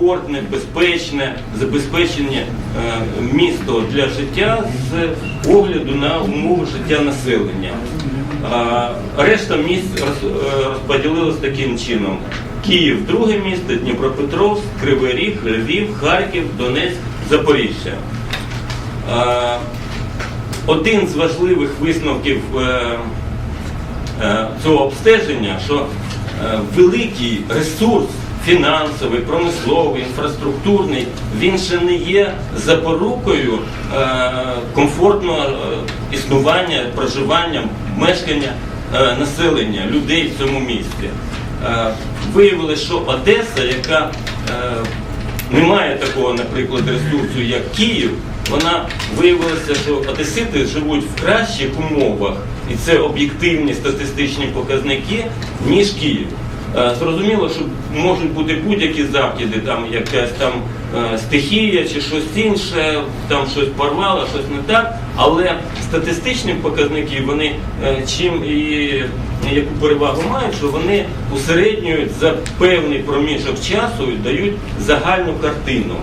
комфортне, безпечне, забезпечення е, місто для життя з огляду на умови життя населення. Решта міст е, розподілилось таким чином. Київ друге місто, Дніпропетровськ, Кривий Ріг, Львів, Харків, Донецьк, Запоріжжя. Один з важливих висновків е, цього обстеження, що великий ресурс фінансовий, промисловий, інфраструктурний, він ще не є запорукою е, комфортного е, існування, проживання, мешкання е, населення, людей в цьому місті. Виявилося, що Одеса, яка не має такого, наприклад, ресурсу, як Київ, вона виявилася, що одесити живуть в кращих умовах, і це об'єктивні статистичні показники, ніж Київ. Е, Зрозуміло, що можуть бути будь-які закиди, там якась там е, стихія чи щось інше, там щось порвало, щось не так. Але статистичні показники вони е, чим і яку перевагу мають, що вони усереднюють за певний проміжок часу і дають загальну картину.